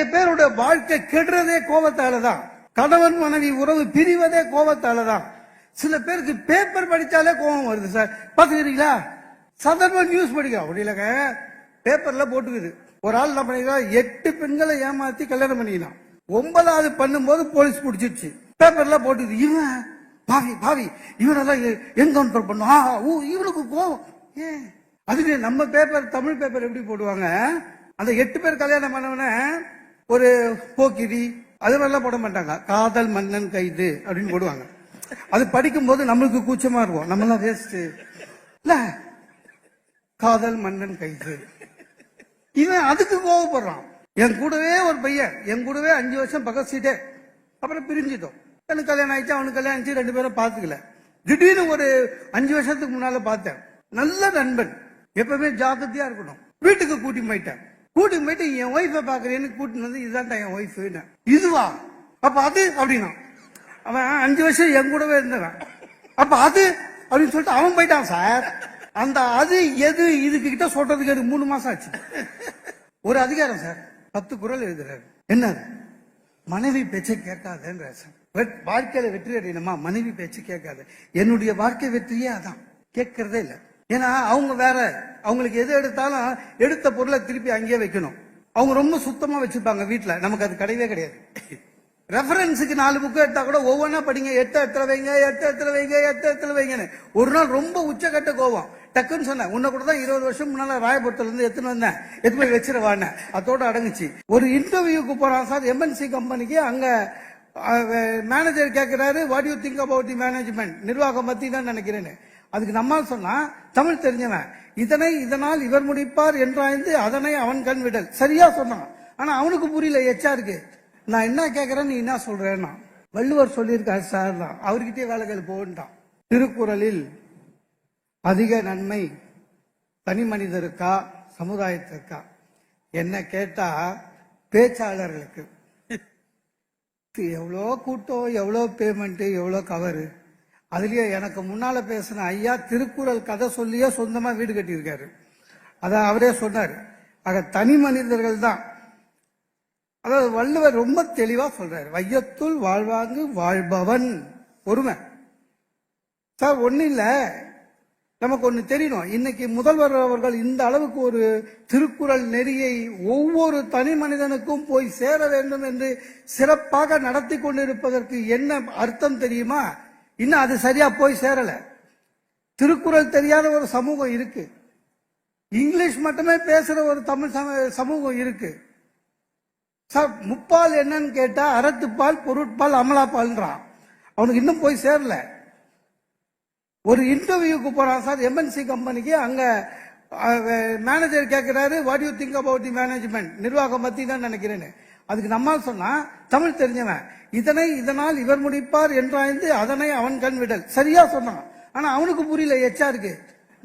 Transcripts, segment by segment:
நிறைய பேரோட வாழ்க்கை கெடுறதே கோபத்தால தான் கணவன் மனைவி உறவு பிரிவதே கோபத்தால தான் சில பேருக்கு பேப்பர் படிச்சாலே கோபம் வருது சார் பாத்துக்கிறீங்களா சாதாரண நியூஸ் படிக்க அப்படி பேப்பர்ல போட்டுக்குது. ஒரு ஆள் என்ன பண்ணிக்கலாம் எட்டு பெண்களை ஏமாத்தி கல்யாணம் பண்ணிக்கலாம் ஒன்பதாவது பண்ணும்போது போலீஸ் பிடிச்சிருச்சு. பேப்பர்ல போட்டுது இவன் பாவி பாவி. இவனெல்லாம் என்கவுண்டர் பண்ணும் ஆ, ஊ, இவனுக்கு கோவம் ஏன்? அதுக்கு நம்ம பேப்பர் தமிழ் பேப்பர் எப்படி போடுவாங்க? அந்த எட்டு பேர் கல்யாணம் பண்ணவன ஒரு போக்கிரி அது மாதிரிலாம் போட மாட்டாங்க. காதல் மன்னன் கைது அப்படின்னு போடுவாங்க. அது படிக்கும்போது நம்மளுக்கு கூச்சமா இருக்கும். நம்மளாம் வேஸ்ட் இல்ல. காதல் மன்னன் கைது. இவன் அதுக்கு கோவப்படுறான். என் கூடவே ஒரு பையன். என் கூடவே அஞ்சு வருஷம் பக்கத்து சீட்டே. அப்புறம் பிரிஞ்சிட்டோம். எனக்கு கல்யாணம் ஆயிடுச்சு அவனுக்கு கல்யாணம் ஆயிடுச்சு ரெண்டு பேரும் பாத்துக்கல திடீர்னு ஒரு அஞ்சு வருஷத்துக்கு முன்னால பார்த்தேன். நல்ல நண்பன். எப்பவுமே ஜாக்கிரதையா இருக்கணும். வீட்டுக்கு கூட்டி போயிட்டேன். கூட்டு போயிட்டு என் ஒய்ஃபை பாக்குறேன்னு கூட்டின்னு வந்து இதுதான்டா என் ஒய்ஃப் இதுவா? அப்ப அது அப்படின்னா. அவன் அஞ்சு வருஷம் என் கூடவே இருந்தவன். அப்ப அது அப்படின்னு சொல்லிட்டு அவன் போயிட்டான் சார் அந்த அது எது இதுக்கு கிட்ட சொல்றதுக்கு எனக்கு மூணு மாசம் ஆச்சு. ஒரு அதிகாரம் சார். பத்து குரல் எழுதுறாரு. என்ன மனைவி பேச்சை கேட்காதேன்ற சார். வெட்- வாழ்க்கையில வெற்றி அடையணுமா? மனைவி பேச்சு கேட்காது. என்னுடைய வாழ்க்கை வெற்றியே அதான். கேட்கறதே இல்லை. ஏன்னா அவங்க வேற அவங்களுக்கு எது எடுத்தாலும் எடுத்த பொருளை திருப்பி அங்கேயே வைக்கணும். அவங்க ரொம்ப சுத்தமா வச்சிருப்பாங்க வீட்டுல நமக்கு அது கிடையவே கிடையாது. ரெஃபரன்ஸுக்கு நாலு புக்கு எடுத்தா கூட ஒவ்வொன்றா படிங்க. எட்டு இடத்துல வைங்க எட்டு எத்தனை வைங்க எட்டு இடத்துல வைங்கன்னு. ஒரு நாள் ரொம்ப உச்சக்கட்ட கோவம் டக்குன்னு சொன்னேன். உன்னை கூட தான் இருபது வருஷம் முன்னால ராயபுரத்துல இருந்து எத்தனை வந்தேன். எத்து போய் வச்சிருவான்னு அதோட அடங்குச்சு. ஒரு இன்டர்வியூக்கு போறான் சார் எம்என்சி கம்பெனிக்கு அங்க மேனேஜர் கேட்கிறாரு what you think about the management நிர்வாகம் பத்தி தான் நினைக்கிறேன்னு. அதுக்கு நம்மால் சொன்னா தமிழ் தெரிஞ்சவன் இதனை இதனால் இவர் முடிப்பார் என்றாய்ந்து அதனை அவன் கண் விடல். சரியா சொன்னான். ஆனா அவனுக்கு புரியல எச்ஆருக்கு நான் என்ன கேட்கறேன் நீ என்ன சொல்றேன்னா வள்ளுவர் சொல்லியிருக்காரு சார் தான். அவர்கிட்டயே வேலைகள் போகண்டான் திருக்குறளில் அதிக நன்மை தனி மனிதருக்கா சமுதாயத்திற்கா? என்ன கேட்டா பேச்சாளர்களுக்கு. எவ்வளோ கூட்டம் எவ்வளோ பேமெண்ட் எவ்வளோ கவரு அதுலயே எனக்கு முன்னால பேசின ஐயா திருக்குறள் கதை சொல்லியே சொந்தமா வீடு கட்டியிருக்காரு. அதான் அவரே சொன்னார். ஆக தனி மனிதர்கள் தான். அதாவது வள்ளுவர் ரொம்ப தெளிவா சொல்றாரு. வையத்துள் வாழ்வாங்கு வாழ்பவன் பொறுமை சார் ஒன்றும் இல்லை. நமக்கு ஒன்று தெரியணும். இன்னைக்கு முதல்வர் அவர்கள் இந்த அளவுக்கு ஒரு திருக்குறள் நெறியை ஒவ்வொரு தனி மனிதனுக்கும் போய் சேர வேண்டும் என்று சிறப்பாக நடத்தி கொண்டிருப்பதற்கு என்ன அர்த்தம் தெரியுமா? இன்னும் அது சரியா போய் சேரல. திருக்குறள் தெரியாத ஒரு சமூகம் இருக்கு. இங்கிலீஷ் மட்டுமே பேசுற ஒரு தமிழ் சம- சமூகம் இருக்கு. சார் முப்பால் என்னன்னு கேட்டா அறத்துப்பால் பொருட்பால் அமலாப்பால்ன்றான் அவனுக்கு இன்னும் போய் சேரல. ஒரு இன்டர்வியூக்கு போறான் சார் எம்என்சி கம்பெனிக்கு. அங்க மேனேஜர் கேட்கிறாரு what you think about the management நிர்வாகம் பத்தி தான் நினைக்கிறேன்னு. அதுக்கு நம்மால் சொன்னா தமிழ் தெரிஞ்சவன் இதனை இதனால் இவர் முடிப்பார் என்றாய்ந்து அதனை அவன் கண் விடல். சரியா சொன்னான். ஆனா அவனுக்கு புரியல எச்சா இருக்கு.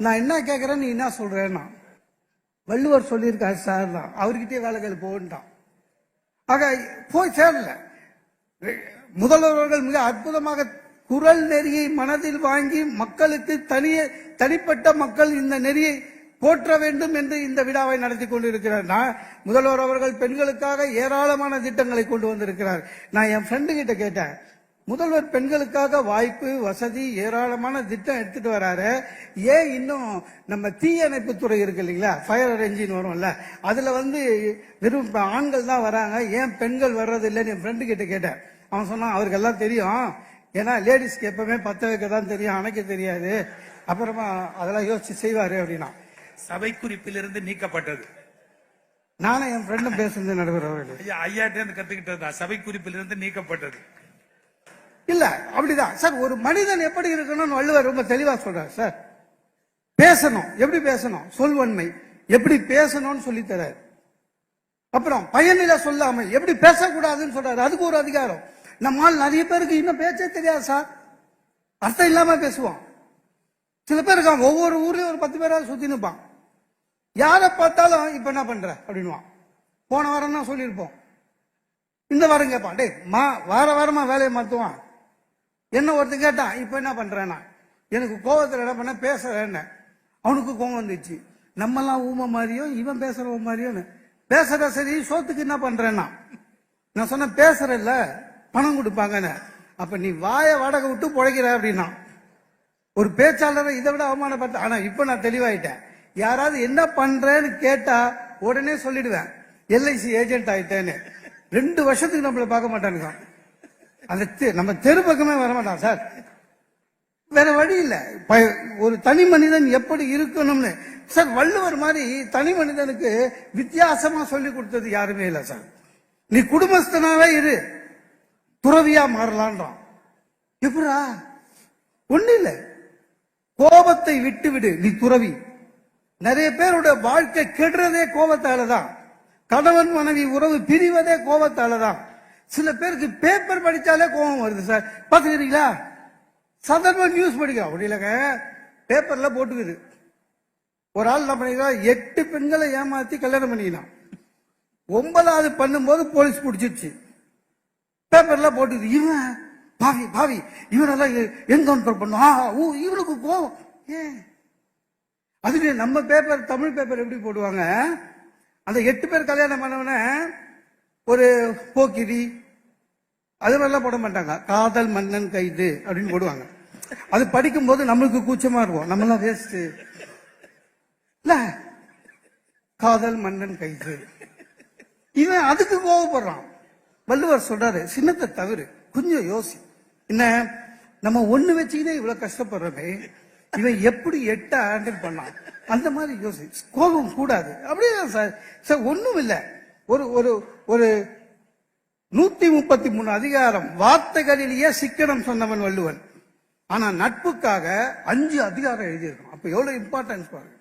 நான் என்ன கேட்கறேன் நீ என்ன சொல்றேன்னா. வள்ளுவர் சொல்லியிருக்காரு சார் தான். அவர்கிட்டயே வேலைகள் போகண்டான் ஆக போய் சேரல. முதல்வர்கள் மிக அற்புதமாக குரல் நெறியை மனதில் வாங்கி மக்களுக்கு தனிய தனிப்பட்ட மக்கள் இந்த நெறியை போற்ற வேண்டும் என்று இந்த விழாவை நடத்தி கொண்டிருக்கிறார். நான் முதல்வர் அவர்கள் பெண்களுக்காக ஏராளமான திட்டங்களை கொண்டு வந்திருக்கிறார். நான் என் ஃப்ரெண்டு கிட்ட கேட்டேன் முதல்வர் பெண்களுக்காக வாய்ப்பு வசதி ஏராளமான திட்டம் எடுத்துட்டு வராரு. ஏன் இன்னும் நம்ம தீயணைப்பு துறை இருக்கு இல்லைங்களா? ஃபயர் என்ஜின் வரும்ல. அதுல வந்து வெறும் ஆண்கள் தான் வராங்க. ஏன் பெண்கள் வர்றது இல்லைன்னு என் ஃப்ரெண்டு கிட்ட கேட்டேன். அவன் சொன்னான் அவருக்கு எல்லாம் தெரியும். ஏன்னா லேடிஸ்க்கு எப்பவுமே பத்த வைக்க தான் தெரியும். அணைக்க தெரியாது. அப்புறமா அதெல்லாம் யோசிச்சு செய்வாரு அப்படின்னா சபை குறிப்பிலிருந்து நீக்கப்பட்டது. நானும் என் ஃப்ரெண்டும் பேசுனது நடுவர் அவர்கள் ஐயா ஐயாட்டே இருந்து கத்துக்கிட்டது சபை குறிப்பிலிருந்து நீக்கப்பட்டது. இல்ல அப்படிதான். சார் ஒரு மனிதன் எப்படி இருக்கணும்னு வள்ளுவர் ரொம்ப தெளிவா சொல்றாரு சார். பேசணும். எப்படி பேசணும்? சொல்வன்மை. எப்படி பேசணும்னு சொல்லி தராரு. அப்புறம் பயனில சொல்லாமை எப்படி பேசக்கூடாதுன்னு சொல்றாரு. அதுக்கு ஒரு அதிகாரம். நம்மால் நிறைய பேருக்கு இன்னும் பேச்சே தெரியாது சார். அர்த்தம் இல்லாம பேசுவோம். சில பேர் இருக்காங்க ஒவ்வொரு ஊர்லயும் ஒரு பத்து பேராவது சுத்தி நிற்பான் யாரை பார்த்தாலும் இப்ப என்ன பண்ற? அப்படின்வான் போன வாரம் தான் சொல்லியிருப்போம். இந்த வாரம் கேட்பான். டேய் மா வார வாரமா வேலையை மாத்துவான். என்ன ஒருத்தன் கேட்டான் இப்ப என்ன பண்ணுறேன்னா எனக்கு கோவத்தில் என்ன பண்ண பேசுறேன்னு. அவனுக்கு கோவம் வந்துச்சு. நம்மெல்லாம் ஊமை மாதிரியும் இவன் பேசுறவன் மாதிரியும் பேசுற சரி சோத்துக்கு என்ன பண்றேன்னா? நான் சொன்ன பேசுகிறல்ல பணம் கொடுப்பாங்கன்னு. அப்ப நீ வாய வாடகை விட்டு பிழைக்கிற அப்படின்னா ஒரு பேச்சாளரை இதை விட அவமானப்பட்ட ஆனா இப்ப நான் தெளிவாயிட்டேன். யாராவது என்ன பண்றேன்னு கேட்டா உடனே சொல்லிடுவேன். எல்ஐசி ஏஜென்ட் ஆயிட்டேன்னு. ரெண்டு வருஷத்துக்கு நம்மள பார்க்க மாட்டானுங்க. அந்த தெ- நம்ம தெரு பக்கமே வர மாட்டான் சார். வேற வழி இல்ல. ப- ஒரு தனி மனிதன் எப்படி இருக்கணும்னு. சார் வள்ளுவர் மாதிரி தனி மனிதனுக்கு வித்தியாசமா சொல்லி கொடுத்தது யாருமே இல்லை சார். நீ குடும்பஸ்தனாவே இரு. துறவியா மாறலான்றான். எப்படா? ஒண்ணு இல்லை. கோபத்தை விட்டு விடு நீ துறவி. நிறைய பேரோட வாழ்க்கை கெடுறதே கோபத்தால தான் கணவன் மனைவி உறவு பிரிவதே கோபத்தால தான் சில பேருக்கு பேப்பர் படித்தாலே கோபம் வருது சார். பார்த்துக்கிறீங்களா? சாதாரண நியூஸ் படிக்கிறோம் அப்படி இல்லைங்க. பேப்பர்ல போட்டுக்குது. ஒரு ஆள் என்ன பண்ணிக்கலாம் எட்டு பெண்களை ஏமாத்தி கல்யாணம் பண்ணிக்கலாம் ஒன்பதாவது பண்ணும்போது போலீஸ் பிடிச்சிருச்சு. பேப்பர்ல போட்டுக்குது. இவன் பாவி பாவி இவனெல்லாம் என்கவுண்டர் பண்ணும் ஆ, ஊ இவனுக்கு கோபம். ஏன்? அதுவே நம்ம பேப்பர் தமிழ் பேப்பர் எப்படி போடுவாங்க? அந்த எட்டு பேர் கல்யாணம் பண்ணவன ஒரு போக்கிரி அது மாதிரிலாம் போட மாட்டாங்க. காதல் மன்னன் கைது அப்படின்னு போடுவாங்க. அது படிக்கும்போது நம்மளுக்கு கூச்சமா இருக்கும். நம்மளாம் வேஸ்ட் இல்ல. காதல் மன்னன் கைது. இவன் அதுக்கு கோவப்படுறான். வள்ளுவர் சொல்றாரு சின்னத்தை தவிர கொஞ்சம் யோசி. என்ன? நம்ம ஒண்ணு வச்சுக்கிட்டே இவ்வளவு கஷ்டப்படுறோமே இவன் எப்படி எட்ட ஹேண்டில் பண்ணான்? அந்த மாதிரி யோசி கோபம் கூடாது. அப்படியே சார். சார் ஒன்றும் இல்லை. ஒரு ஒரு ஒரு நூத்தி முப்பத்தி மூணு அதிகாரம். வார்த்தைகளிலேயே சிக்கனம் சொன்னவன் வள்ளுவன். ஆனா நட்புக்காக அஞ்சு அதிகாரம் எழுதியிருக்கும் அப்ப எவ்வளவு இம்பார்ட்டன்ஸ் பாருங்க.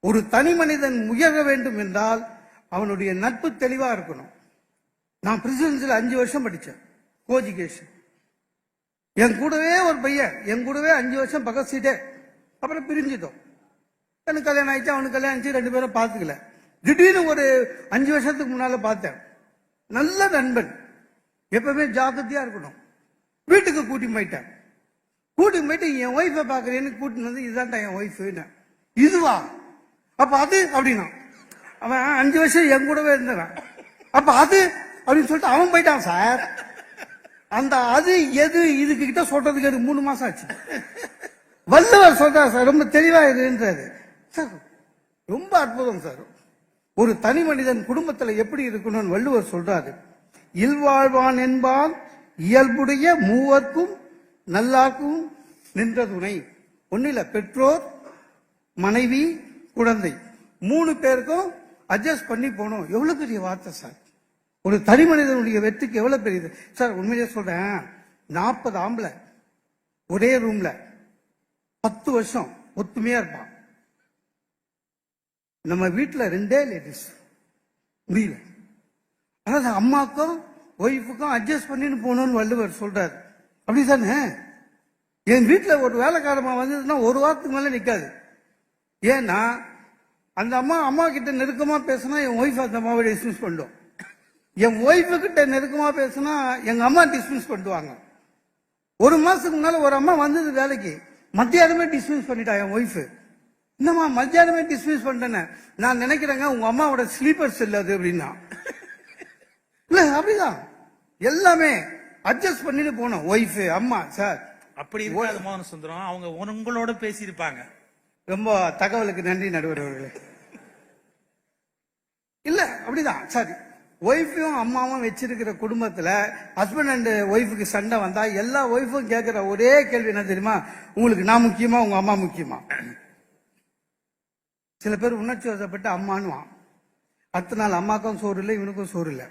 ஒரு தனி மனிதன் உயர வேண்டும் என்றால் அவனுடைய நட்பு தெளிவா இருக்கணும். நான் பிரசிடென்சியில் அஞ்சு வருஷம் படித்தேன் கோஜிகேஷன் என் கூடவே ஒரு பையன். என் கூடவே அஞ்சு வருஷம் பக்கத்து சீட்டே. அப்புறம் பிரிஞ்சிட்டோம். எனக்கு கல்யாணம் ஆயிடுச்சு அவனுக்கு கல்யாணம் ஆச்சு ரெண்டு பேரும் பார்த்துக்கல. திடீர்னு ஒரு அஞ்சு வருஷத்துக்கு முன்னால பார்த்தேன். நல்ல நண்பன். எப்பவுமே ஜாக்கிரதையா இருக்கணும். வீட்டுக்கு கூட்டி போயிட்டேன். கூட்டி போயிட்டு என் ஒய்ஃபை பாக்குறேன்னு கூட்டின்னு வந்து இதுதான்டா என் ஒய்ஃபு இதுவா? அப்ப அது அப்படின்னா அவன் அஞ்சு வருஷம் என் கூடவே இருந்தவன் அப்ப அது அப்படின்னு சொல்லிட்டு அவன் போயிட்டான் சார் அந்த அது எது இதுக்கு கிட்ட சொல்றதுக்கு அது மூணு மாசம் ஆச்சு. வள்ளுவர் சொல்றார் சார் ரொம்ப தெளிவா இருன்றாரு. சார் ரொம்ப அற்புதம் சார். ஒரு தனி மனிதன் குடும்பத்துல எப்படி இருக்கணும்னு வள்ளுவர் சொல்றாரு. இல்வாழ்வான் என்பான் இயல்புடைய மூவர்க்கும் நல்லாக்கும் நின்ற துணை ஒண்ணு இல்ல பெற்றோர் மனைவி குழந்தை. மூணு பேருக்கும் அட்ஜஸ்ட் பண்ணி போகணும் எவ்வளவு பெரிய வார்த்தை சார். ஒரு தனி மனிதனுடைய வெற்றிக்கு எவ்வளவு பெரியது. சார் உண்மையிலே சொல்றேன் நாற்பது ஆம்பளை ஒரே ரூம்ல பத்து வருஷம் ஒத்துமையா இருப்பான். நம்ம வீட்டில் ரெண்டே லேடிஸ் முடியல அதாவது அம்மாக்கும் ஒய்ஃபுக்கும் அட்ஜஸ்ட் பண்ணின்னு போகணும்னு வள்ளுவர் சொல்றாரு. அப்படிதானே? என் வீட்டில் ஒரு வேலைக்காரமா வந்ததுன்னா ஒரு வாரத்துக்கு மேலே நிற்காது ஏன்னா அந்த அம்மா அம்மா கிட்ட நெருக்கமாக பேசினா என் ஒய்ஃப் அந்த அம்மாவை டிஸ்மிஸ் பண்ணும். என் ஒய்ஃபு கிட்ட நெருக்கமாக பேசினா எங்கள் அம்மா டிஸ்மிஸ் பண்ணுவாங்க. ஒரு மாதத்துக்கு முன்னால் ஒரு அம்மா வந்தது வேலைக்கு. மத்தியானமே டிஸ்மிஸ் பண்ணிட்டா என் ஒய்ஃப் என்னம்மா மத்தியானமே டிஸ்மிஸ் பண்ணிட்டேன்னு. நான் நினைக்கிறேங்க உங்க அம்மாவோட ஸ்லீப்பர்ஸ் இல்ல அது அப்படின்னா. இல்ல அப்படிதான். எல்லாமே அட்ஜஸ்ட் பண்ணிட்டு போனோம் ஒய்ஃப் அம்மா சார் அப்படி மோகன சுந்தரம். அவங்க உங்களோட பேசியிருப்பாங்க. ரொம்ப தகவலுக்கு நன்றி நடுவர் அவர்களே. இல்ல அப்படிதான். சரி. ஒய்ஃபையும் அம்மாவும் வச்சிருக்கிற குடும்பத்துல ஹஸ்பண்ட் அண்ட் ஒய்ஃபுக்கு சண்டை வந்தா எல்லா ஒய்ஃபும் கேட்கிற ஒரே கேள்வி என்ன தெரியுமா? உங்களுக்கு நான் முக்கியமா உங்க அம்மா முக்கியமா? சில பேர் உணர்ச்சி வசப்பட்டு அம்மானுவான் அடுத்த நாள் அம்மாக்கும் சோறு இல்லை இவனுக்கும் சோறு இல்லை.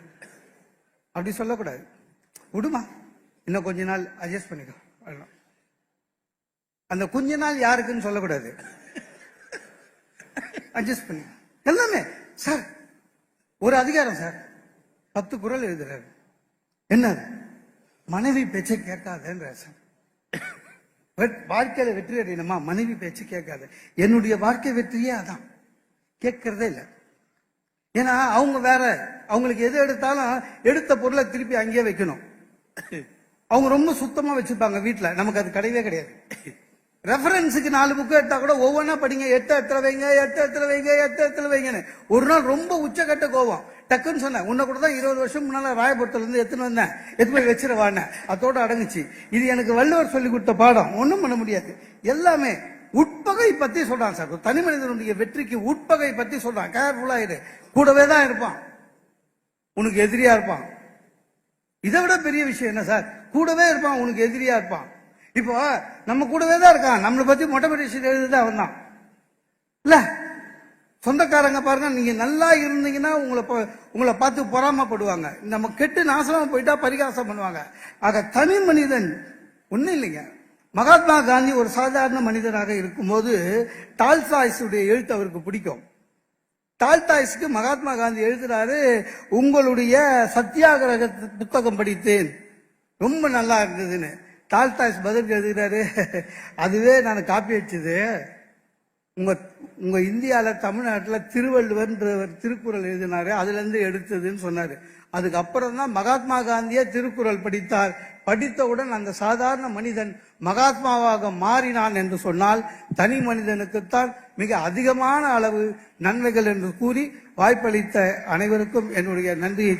அப்படி சொல்லக்கூடாது. விடுமா? இன்னும் கொஞ்ச நாள் அட்ஜஸ்ட் பண்ணிக்கோ. அந்த கொஞ்ச நாள் யாருக்குன்னு சொல்லக்கூடாது. அட்ஜஸ்ட் பண்ணி எல்லாமே. சார் ஒரு அதிகாரம் சார். பத்து குரல் எழுதுறாரு. என்ன? மனைவி பேச்சை கேட்காதன்ற வெட்- வாழ்க்கையில வெற்றி அடையணுமா? மனைவி பேச்சு கேட்காத. என்னுடைய வாழ்க்கை வெற்றியே அதான். கேட்கறதே இல்லை. ஏன்னா அவங்க வேற அவங்களுக்கு எது எடுத்தாலும் எடுத்த பொருளை திருப்பி அங்கேயே வைக்கணும். அவங்க ரொம்ப சுத்தமா வச்சிருப்பாங்க வீட்டில் நமக்கு அது கிடையவே கிடையாது. ரெஃபரன்ஸுக்கு நாலு புக்கு எடுத்தா கூட ஒவ்வொன்றா படிங்க. எட்டு இடத்துல வைங்க எட்டு இடத்துல வைங்க எட்டு இடத்துல வைங்கன்னு. ஒரு நாள் ரொம்ப உச்சக்கட்ட கோவம் டக்குன்னு சொன்னேன். உன்னை கூட தான் இருபது வருஷம் முன்னால ராயபுரத்துல இருந்து எத்தனை வந்தேன். எத்து போய் வச்சிருவானேன் அதோட அடங்குச்சு. இது எனக்கு வள்ளுவர் சொல்லி கொடுத்த பாடம். ஒன்றும் பண்ண முடியாது. எல்லாமே உட்பகை பத்தி சொல்றான் சார். தனி மனிதனுடைய வெற்றிக்கு உட்பகை பத்தி சொல்றான். கேர்ஃபுல்லா இரு. கூடவே தான் இருப்பான். உனக்கு எதிரியா இருப்பான். இதை விட பெரிய விஷயம் என்ன சார்? கூடவே இருப்பான் உனக்கு எதிரியா இருப்பான். இப்போ நம்ம கூடவே தான் இருக்கான். நம்மளை பத்தி மொட்டை பெட்டிஷன் எழுதுதான் அவன் தான் இல்ல? சொந்தக்காரங்க பாருங்க நீங்க நல்லா இருந்தீங்கன்னா உங்களை ப- உங்களை பார்த்து பொறாமப்படுவாங்க. நம்ம கெட்டு நாசமா போயிட்டா பரிகாசம் பண்ணுவாங்க. ஆக தனி மனிதன் ஒன்றும் இல்லைங்க. மகாத்மா காந்தி ஒரு சாதாரண மனிதனாக இருக்கும்போது டால்சாய்ஸுடைய எழுத்து அவருக்கு பிடிக்கும். டால்டாய்ஸ்க்கு மகாத்மா காந்தி எழுதுறாரு உங்களுடைய சத்தியாகிரக புத்தகம் படித்தேன். ரொம்ப நல்லா இருந்ததுன்னு. டால்டாய்ஸ் பதில் எழுதுகிறாரு அதுவே நான் காப்பி அடிச்சது. உங்கள் உங்கள் இந்தியாவில் தமிழ்நாட்டில் திருவள்ளுவர்ன்றவர் திருக்குறள் எழுதினார். அதுலேருந்து எடுத்ததுன்னு சொன்னார். அதுக்கப்புறம் தான் மகாத்மா காந்தியே திருக்குறள் படித்தார். படித்தவுடன் அந்த சாதாரண மனிதன் மகாத்மாவாக மாறினான் என்று சொன்னால் தனி மனிதனுக்குத்தான் மிக அதிகமான அளவு நன்மைகள் என்று கூறி வாய்ப்பளித்த அனைவருக்கும் என்னுடைய நன்றியை